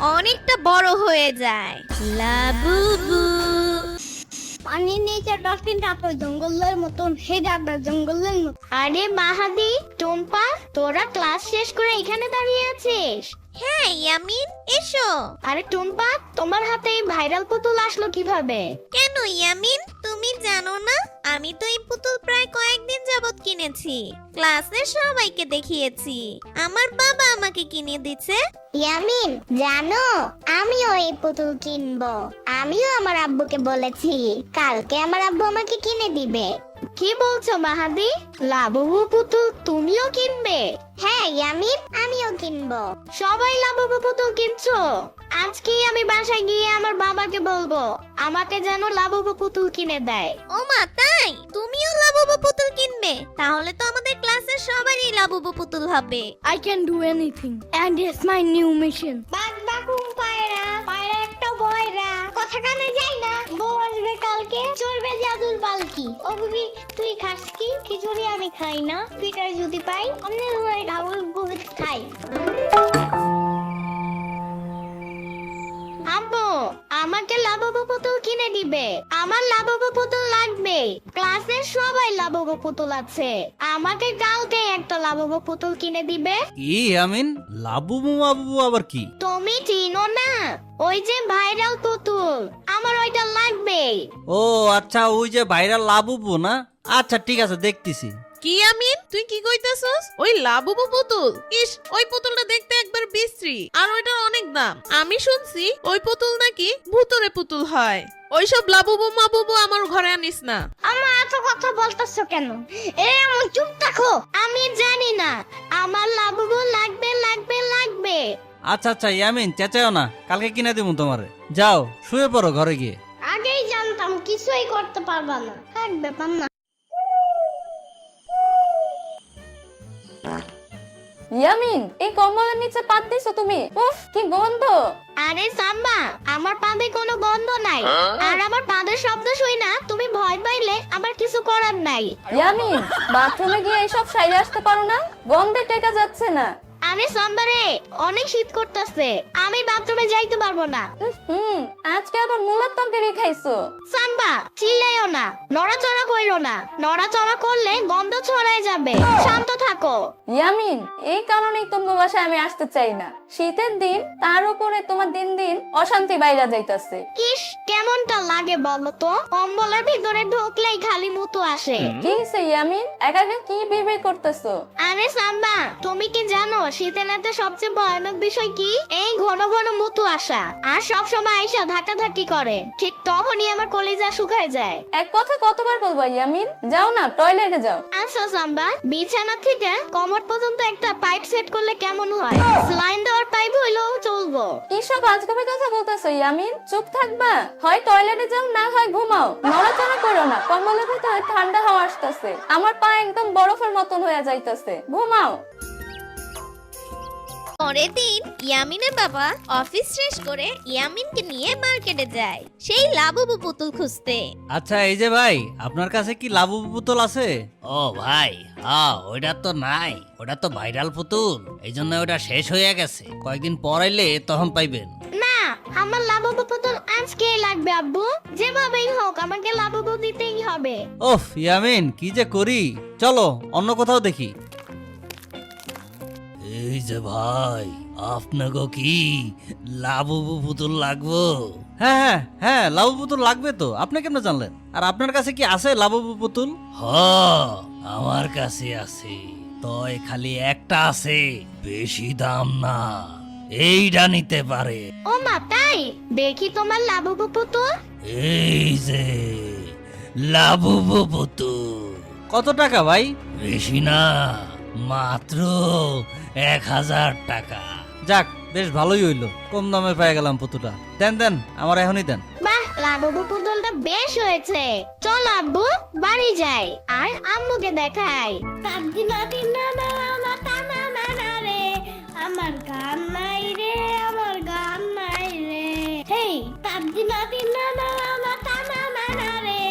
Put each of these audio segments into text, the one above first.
অনেকটা বড় হয়ে যায়। লাবুবু। পানির নিচে ডলফিন তো জঙ্গলের মতন। হে যাবে জঙ্গলের মতন। আরে মাহাদি টম্পা তোরা ক্লাস শেষ করে এখানে দাঁড়িয়ে আছিস? হ্যাঁ ইয়ামিন এসো। আরে টুম্পা তোমার হাতে এই ভাইরাল পুতুল আসলো কীভাবে? কেন ইয়ামিন? তুমি জানো না? আমি তো এই পুতুল প্রায় কয়েকদিন যাবত কিনেছি। ক্লাসে সবাইকে দেখিয়েছি। আমার বাবা আমাকে কিনে দিচ্ছে ইয়ামিন জানো আমিও এই পুতুল কিনবো। আমিও আমার আব্বুকে বলেছি কালকে আমার আব্বু আমাকে কিনে দিবে। কি বলছো মাহাদি? লাববু পুতুল তুমিও কিনবে? হ্যাঁ ইয়ামিন আমিও কিনবো। সবাই লাববু পুতুল কিনছো? আজকেই আমি বাসায় গিয়ে আমার বাবাকে বলব আমাকে যেন লাববু পুতুল কিনে দেয়। ও মা তাই? তুমিও লাবুবু পুতুল কিনবে? তাহলে তো আমাদের ক্লাসের সবারই লাবুবু পুতুল হবে। I can do anything, and it's my new mission. বাদ বাকুম পায়রা পায়রা একটা বয়রা। কথা কানে যাই না। আসবে কালকে? চলবে জাদুর পালকি। ও বুবি তুই খাস কি? খিচুড়ি আমি খাই না। পিটার যদি পাই অন্য ধরে খাব বহুত খাই। আম্মু আমাকে লাবব দিবে আমার লাবব পুতুল লাগবে। ক্লাসের সবাই লাবব পুতুল আছে। আমাকে কালকে একটা লাবব পুতুল কিনে দিবে। কি আমিন? লাবুবু মাবুবু আবার কি? তুমি চিনো না? ওই যে ভাইরাল পুতুল। আমার ওইটা লাগবে ও আচ্ছা ওই যে ভাইরাল লাবুবু না? আচ্ছা ঠিক আছে দেখতেছি। কি আমিন? তুই কি কইতাছস? ওই লাবুবু পুতুল। ইস ওই পুতুলটা দেখতে একবার বিশ্রী আর ওইটার অনেক দাম। আমি শুনছি ওই পুতুল নাকি ভূতরে পুতুল হয়। ওইসব লাবুবু মাবুবু আমার ঘরে আনিস না। আমার এত কথা বলতেছো কেন? এ আমার চুপ থাকো। আমি জানি না। আমার লাবুবু লাগবে লাগবে লাগবে। আচ্ছা আচ্ছা ইয়ামিন চেঁচাও না। কালকে কিনে দিব তোমারে। যাও শুয়ে পড়ো ঘরে গিয়ে। আগেই জানতাম কিছুই করতে পারবা না। থাক ব্যাপার না। ইয়ামিন এই কম্বলের নিচে পাত দিছো তুমি? উফ কি গন্ধ। আরে সাম্বা আমার পাদে কোনো গন্ধ নাই। আর আমার পাদের শব্দ শুই না তুমি ভয় পাইলে আমার কিছু করার নাই। ইয়ামিন বাথরুমে গিয়ে এইসব সাইরে আসতে পারো না? গন্ধে টেকা যাচ্ছে না। আরে সাম্বারে অনেক শীত করতেছে। আমি বাথরুমে যাইতে পারব না। হুম আজকে আবার মুলার তরকারি খাইছো সাম্বা চিল্লাইও না। নড়াচড়া কইরো না। নড়াচড়া করলে গন্ধ ছড়ায় যাবে। শান্ত থাকো। ইয়ামিন এই কারণেই তোমার বাসায় আমি আসতে চাই না। শীতের দিন তার উপরে তোমার দিন দিন অশান্তি বাইরা যাইতাছে। কিস কেমনটা লাগে বলো তো? কম্বলের ভিতরে ঢুকলেই খালি মুতো আসে। কি হইছে ইয়ামিন? একা একা কি বিবে করতেছো? আরে সাম্বা তুমি কি জানো শীতের রাতে সবচেয়ে ভয়ানক বিষয় কি? এই ঘন ঘন মুতু আসা। আর সব সময় আইসা ধাক্কা ধাক্কি করে। ঠিক তখনই আমার কলিজা শুকায় যায়। এক কথা কতবার বলব ইয়ামিন? যাও না টয়লেটে যাও। আচ্ছা সাম্বা বিছানা থেকে কমর পর্যন্ত একটা পাইপ সেট করলে কেমন হয়? স্লাইন দেওয়ার পাইপ হইলেও চলবো। কিসব আজগবি কথা বলতেছো ইয়ামিন? চুপ থাকবা। হয় টয়লেটে যাও না হয় ঘুমাও। নড়াচড়া করো না কম্বলের ভিতরে ঠান্ডা হাওয়া আসতেছে। আমার পা একদম বরফের মতন হয়ে যাইতেছে। ঘুমাও। পরের দিন ইয়ামিনের বাবা অফিস শেষ করে ইয়ামিনকে নিয়ে মার্কেটে যায়। সেই লাবুবু পুতুল খুঁজতে। আচ্ছা এই যে ভাই আপনার কাছে কি লাবুবু পুতুল আছে? ও ভাই হ্যাঁ ওইটা তো নাই। ওটা তো ভাইরাল পুতুল এই জন্য ওটা শেষ হয়ে গেছে। কয়েকদিন পর আইলে তখন পাইবেন। না আমার লাভবু পুতুল আজকেই লাগবে আব্বু। যেভাবেই হোক আমাকে লাভবু দিতেই হবে। ওফ ইয়ামিন কি যে করি। চলো অন্য কোথাও দেখি। এই যে ভাই আপনাকে কি লাবুবু পুতুল লাগবো? হ্যাঁ হ্যাঁ হ্যাঁ লাবু পুতুল লাগবে তো। আপনি কেমনে জানলেন? আর আপনার কাছে কি আছে লাবুবু পুতুল? হ আমার কাছে আছে। তয় খালি একটা আছে বেশি দাম না। এইটা নিতে পারে। ও মা তাই? দেখি তোমার লাভবু পুতুল। এই যে লাবুবু পুতুল। কত টাকা ভাই? বেশি না মাত্র এক হাজার টাকা। যাক বেশ ভালোই হইল। কম দামে পেয়ে গেলাম পুতুটা। দেন দেন আমার এখনই দেন। বাহ লাভবু পুতুলটা বেশ হয়েছে। চল আব্বু বাড়ি যাই আর আম্মুকে দেখাই। আমার গান নাই রে আমার গান নাই রে। হেই তাবদি নাতি না না আমার টানা না না রে।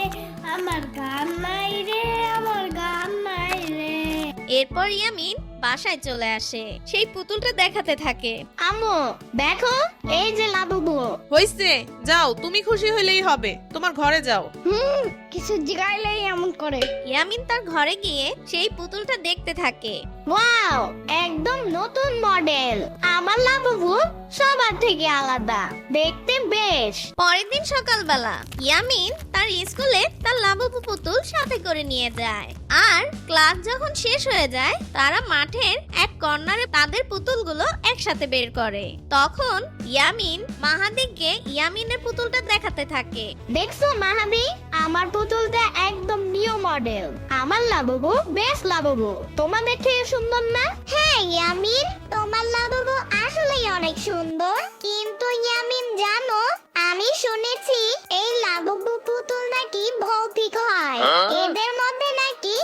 আমার গান নাই রে আমার গান নাই রে। এরপর ইয়ামিন বাসায় চলে আসে। সেই পুতুলটা দেখাতে থাকে। আম্মু দেখো এই যে লাবুবু। হইছে যাও তুমি খুশি হইলেই হবে। তোমার ঘরে যাও। হুম কিছু জিগাইলেই এমন করে। ইয়ামিন তার ঘরে গিয়ে সেই পুতুলটা দেখতে থাকে। ওয়াও একদম নতুন মডেল। আমার লাবুবু সবার থেকে আলাদা। দেখতে বেশ। পরের দিন সকালবেলা ইয়ামিন তার স্কুলে তার লাবুবু পুতুল সাথে করে নিয়ে যায়। আর ক্লাস যখন শেষ হয়ে যায় তারা মাঠের এক কর্নারে তাদের পুতুলগুলো একসাথে বের করে। তখন ইয়ামিন মাহাদিককে ইয়ামিনের পুতুলটা দেখাতে থাকে। দেখছ মাহাদি? আমার পুতুলটা একদম নিউ মডেল আমার লাবুবু বেশ লাবুবু। তোমাদের থেকে সুন্দর না? হ্যাঁ ইয়ামিন। তোমার লাবুবু আসলেই অনেক সুন্দর। কিন্তু ইয়ামিন জানো আমি শুনেছি এই লাবুবু পুতুল নাকি ভৌতিক হয়। এদের মধ্যে নাকি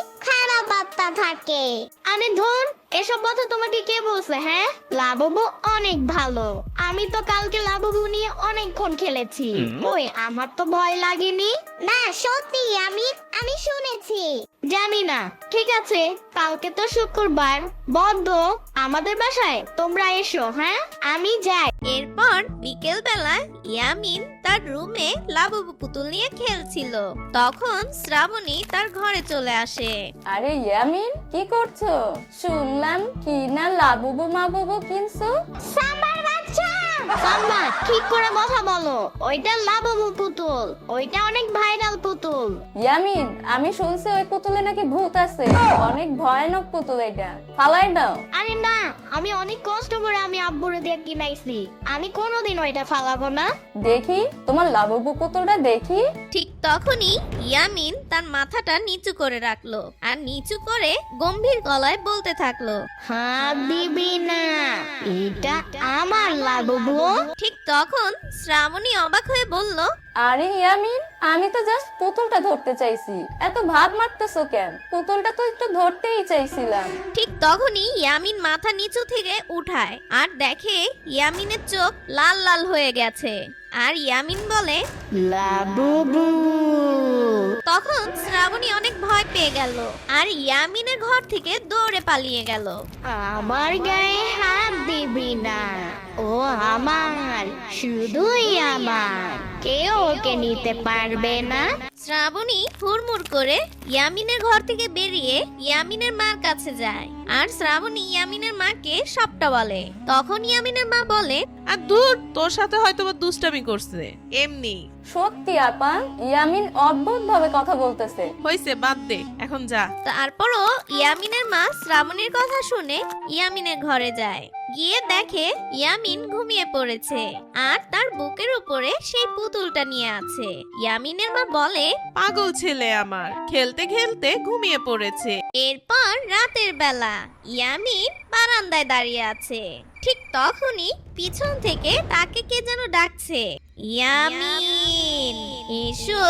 খারাপ থাকে। আরে ধর এসব কথা তোমাকে কে বলছে হ্যাঁ? লাববু অনেক ভালো। আমি তো কালকে লাভবু নিয়ে অনেকক্ষণ খেলেছি। ওই আমার তো ভয় লাগেনি। না সত্যি আমি আমি শুনেছি। জানি না। ঠিক আছে কালকে তো শুক্রবার। বন্ধ আমাদের বাসায় তোমরা এসো হ্যাঁ? আমি যাই। এরপর বিকেল বেলা ইয়ামিন তার রুমে লাবুবু পুতুল নিয়ে খেলছিল। তখন শ্রাবণী তার ঘরে চলে আসে। আরে ইয়ামিন কি করছ? শুনলাম কি না লাবুবু মাবুবু কিনছো? বাচ্চা সাম্বা ঠিক করে কথা বলো। ওইটা লাবুবু পুতুল। ওইটা অনেক ভাইরাল পুতুল। ইয়ামিন আমি শুনছি ওই পুতুলে নাকি ভূত আছে। অনেক ভয়ানক পুতুল এটা। ফালাই দাও। আরে না আমি অনেক কষ্ট করে আমি আব্বুরে দিয়ে কিনাইছি। আমি কোনোদিন ওইটা ফালাবো না। দেখি তোমার লাবুবু পুতুলটা দেখি। ঠিক তখনই ইয়ামিন তার মাথাটা নিচু করে রাখল আর নিচু করে গম্ভীর গলায় বলতে থাকল হ্যাঁ দিবি না। এটা আমার লাবুবু ঠিক তখন শ্রাবণী অবাক হয়ে বলল আরে ইয়ামিন আমি তো জাস্ট পুতুলটা ধরতে চাইছি। এত ভাব মারতেছো কেন? পুতুলটা তো একটু ধরতেই চাইছিলাম। ঠিক তখনই ইয়ামিন মাথা নিচু থেকে উঠায় আর দেখে ইয়ামিনের চোখ লাল লাল হয়ে গেছে। আর ইয়ামিন বলে লাবুবু। তখন শ্রাবণী অনেক ভয় পেয়ে গেল আর ইয়ামিনের ঘর থেকে দৌড়ে পালিয়ে গেল। আমার গায়ে হাত দিবি না। ও আমার শুধুই আমার। কেউ ওকে নিতে পারবে না। শ্রাবণী হুড়মুড় করে ইয়ামিনের ঘর থেকে বেরিয়ে ইয়ামিনের মার কাছে যায় আর শ্রাবণী ইয়ামিনের মাকে সবটা বলে। তখন ইয়ামিনের মা বলে আর দূর তোর সাথে হয়তো বা দুষ্টামি করছে। এমনি। সত্যি আপা। ইয়ামিন অদ্ভুত ভাবে কথা বলতেছে। হইছে বাদ দে এখন যা। তারপরও ইয়ামিনের মা শ্রাবণীর কথা শুনে ইয়ামিনের ঘরে যায়। গিয়ে দেখে ইয়ামিন ঘুমিয়ে পড়েছে আর তার বুকের উপরে সেই পুতুলটা নিয়ে আছে। ইয়ামিনের মা বলে পাগল ছেলে আমার খেলতে খেলতে ঘুমিয়ে পড়েছে। এরপর রাতের বেলা ইয়ামিন বারান্দায় দাঁড়িয়ে আছে। ঠিক তখনই পিছন থেকে তাকে কে যেন ডাকছে? ইয়ামিন এসো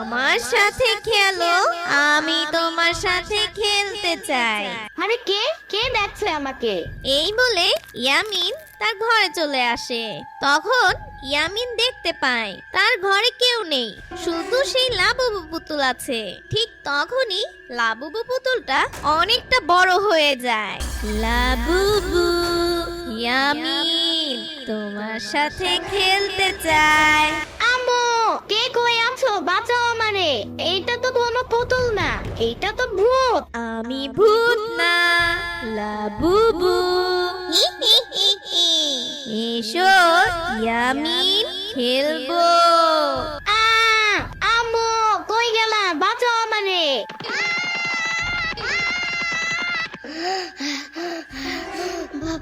আমার সাথে খেলো আমি তোমার সাথে খেলতে চাই। আরে কে? কে দেখছে আমাকে? এই বলে ইয়ামিন তার ঘরে চলে আসে। তখন ইয়ামিন দেখতে পায় তার ঘরে কেউ নেই। শুধু সেই লাবুবু পুতুল আছে। ঠিক তখনই লাবুবু পুতুলটা অনেকটা বড় হয়ে যায়। লাবুবু ইয়ামিন তোমার সাথে খেলতে চায় আম্মু কে কই আছো? বাঁচাও আমারে। এইটা তো কোনো পুতুল না এইটা তো ভূত। আমি ভূত না লাবুবু। এসো ইয়ামিন খেলব?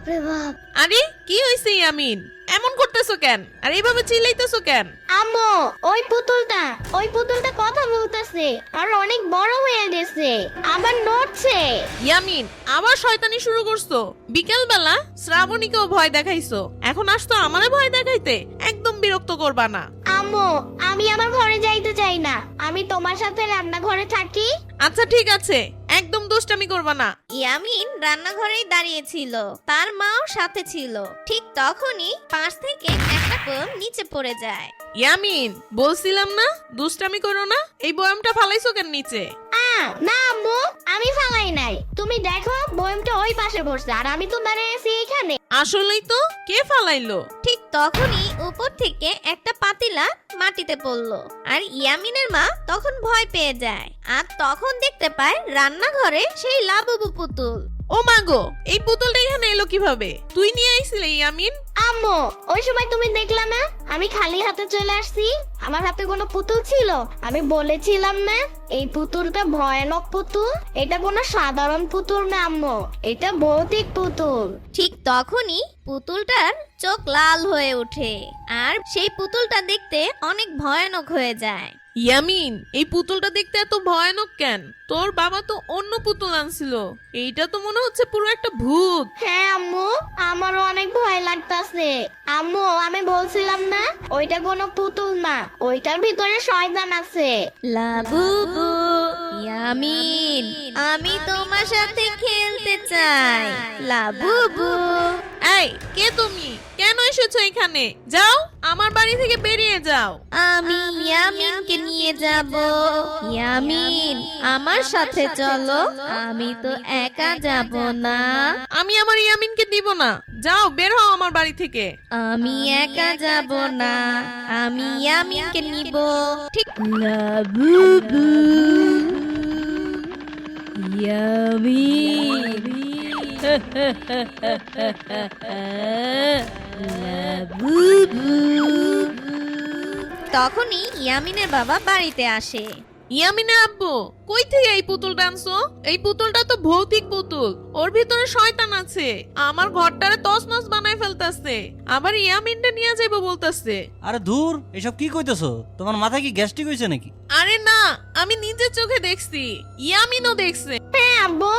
বাপরে বাপ। আরে কি হইছে ইয়ামিন? এমন করতেছো কেন? আর এইভাবে চিল্লাইতেছো কেন? আম্মু ওই পুতুলটা ওই পুতুলটা কথা বলতেছে আর অনেক বড় হয়ে গেছে আবার নড়ছে। ইয়ামিন আবার শয়তানি শুরু করছ। বিকেল বেলা শ্রাবণীকেও ভয় দেখাইছো। এখন আসতো আমারে ভয় দেখাইতে? একদম বিরক্ত করবা না। আম্মু আমি আমার ঘরে যাইতে চাই না। আমি তোমার সাথে রান্নাঘরে থাকি। আচ্ছা ঠিক আছে। একদম দুষ্টামি করবা না। ইয়ামিন রান্নাঘরেই দাঁড়িয়ে ছিল। তার মাও সাথে ছিল। ঠিক তখনই পাশ থেকে একটা কম নিচে পড়ে যায়। ইয়ামিন বলছিলাম না দুষ্টামি করো না। এই বয়ামটা ফালাইছো কেন নিচে? না আম্মু আমি ফালাই নাই। তুমি দেখো বয়মটা ওই পাশে বসছে আর আমি তো দাঁড়িয়ে আছি এখানে। আসলেই তো কে ফালাইলো? ঠিক তখনই উপর থেকে একটা পাতিলা মাটিতে পড়ল আর ইয়ামিনের মা তখন ভয় পেয়ে যায় আর তখন দেখতে পায় রান্নাঘরে সেই লাবুবু পুতুল। ও মাগো এই পুতুলটা এখানে এলো কীভাবে? তুই নিয়ে আইছিলি ইয়ামিন? আম্মু ওই সময় তুমি দেখলা না? আমি খালি হাতে চলে আসছি। আমার হাতে কোনো পুতুল ছিল? আমি বলেছিলাম না এই পুতুলটা ভয়ানক পুতুল। এটা কোনো সাধারণ পুতুল না আম্মু। এটা ভৌতিক পুতুল। ঠিক তখনই পুতুলটার চোখ লাল হয়ে ওঠে আর সেই পুতুলটা দেখতে অনেক ভয়ানক হয়ে যায়। ইয়ামিন এই পুতুলটা দেখতে এত ভয়ানক কেন? তোর বাবা তো অন্য পুতুল আনছিল। এইটা তো মনে হচ্ছে পুরো একটা ভূত। হ্যাঁ আম্মু আমারও অনেক ভয় লাগতাছে। আম্মু আমি বলছিলাম না ওইটা কোনো পুতুল না ওইটার ভিতরে শয়তান আছে। লাবুবু ইয়ামিন আমি তোমার সাথে খেলতে চাই। লাবুবু এই কে তুমি? কেন এসেছ এখানে? যাও আমার বাড়ি থেকে বেরিয়ে যাও। আমি ইয়ামিনকে নিয়ে যাব। ইয়ামিন আমার সাথে চলো। আমি তো একা যাব না। আমি আমার ইয়ামিনকে দিব না। যাও বের হও আমার বাড়ি থেকে। আমি একা যাব না। আমি ইয়ামিনকে নিব। ঠিক লাবুবু তখনই ইয়ামিনের বাবা বাড়িতে আসে। ইয়ামিনা আব্বু? কই থেকে এই পুতুলটা আনছো? এই পুতুলটা তো ভৌতিক পুতুল। ওর ভিতরে শয়তান আছে। আমার ঘরটারে তছনছ বানায় ফেলতাছে। আবার ইয়ামিনটা নিয়ে যাইবো বলতাছে। আরে দূর এসব কি কইতেছো? তোমার মাথায় কি গ্যাস্ট্রিক হয়েছে নাকি? আরে না আমি নিজের চোখে দেখছি। ইয়ামিনও দেখছে। হ্যাঁ আব্বু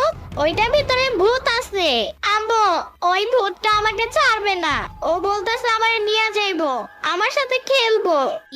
ওইটার ভিতরে ভূত আছে। আব্বু ওই ভূতটা আমাকে ছাড়বে না। ও বলতেছে আমার নিয়ে যাইবো। আমার সাথে খেলব।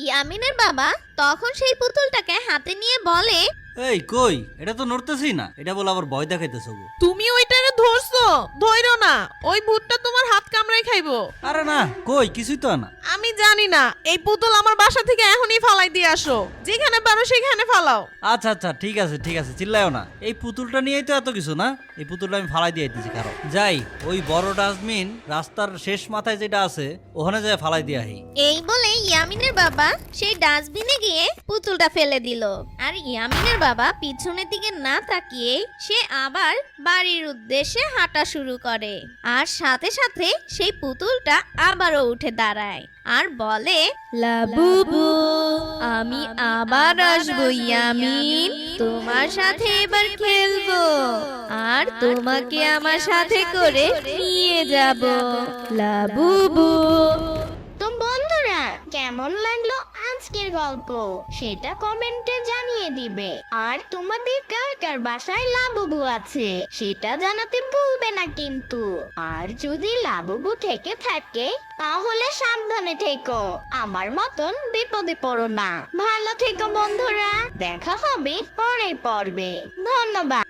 ইয়ামিনের বাবা তখন সেই পুতুলটাকে হাতে নিয়ে বলে এই কই? এটা তো নড়তেছি না। এটা বলে আবার ভয় দেখাইতেছো গো। তুমি ওইটারে ধরছো? ধইরো না। ওই ভূতটা তোমার হাত কামড়াই খাইবো। আরে না কই? কিছুই তো না। আমি জানি না। এই পুতুল আমার বাসা থেকে এখনই ফালাই দিয়ে আসো। যেখানে পারো সেখানে ফালাও। আচ্ছা আচ্ছা ঠিক আছে ঠিক আছে চিল্লায়ও না। এই পুতুলটা নিয়েই তো এত কিছু না? এই পুতুলটা আমি ফালাই দিয়ে দিচ্ছি কারও যাই ওই বড় ডাস্টবিন রাস্তার শেষ মাথায় যেটা আছে ওখানে যায় ফালাই দিয়ে আহি। এই বলে ইয়ামিনের বাবা সেই ডাস্টবিনে গিয়ে পুতুলটা ফেলে দিল। আর ইয়ামিনের বাবা পিছনের দিকে না তাকিয়ে সে আবার বাড়ির উদ্দেশ্যে হাঁটা শুরু করে। আর সাথে সাথে সেই পুতুলটা আবারও উঠে দাঁড়ায় আর বলে লাবুবু আমি আবার আসব ইয়ামিন, তোমার সাথে এবার খেলব আর তোমাকে আমার সাথে করে নিয়ে যাব। লাবুবু তো বন্ধুরা, কেমন লাগল আজকের গল্প। সেটা কমেন্টে জানিয়ে দিবে। আর তোমাদের কার কার বাসায় লাবুবু আছে। সেটা জানাতে ভুলবে না কিন্তু। আর যদি লাবুবু থেকে থাকে, তাহলে সাবধানে থেকো। আমার মতন বিপদে পড়ো না। ভালো থেকো বন্ধুরা। দেখা হবে পরের পর্বে। ধন্যবাদ।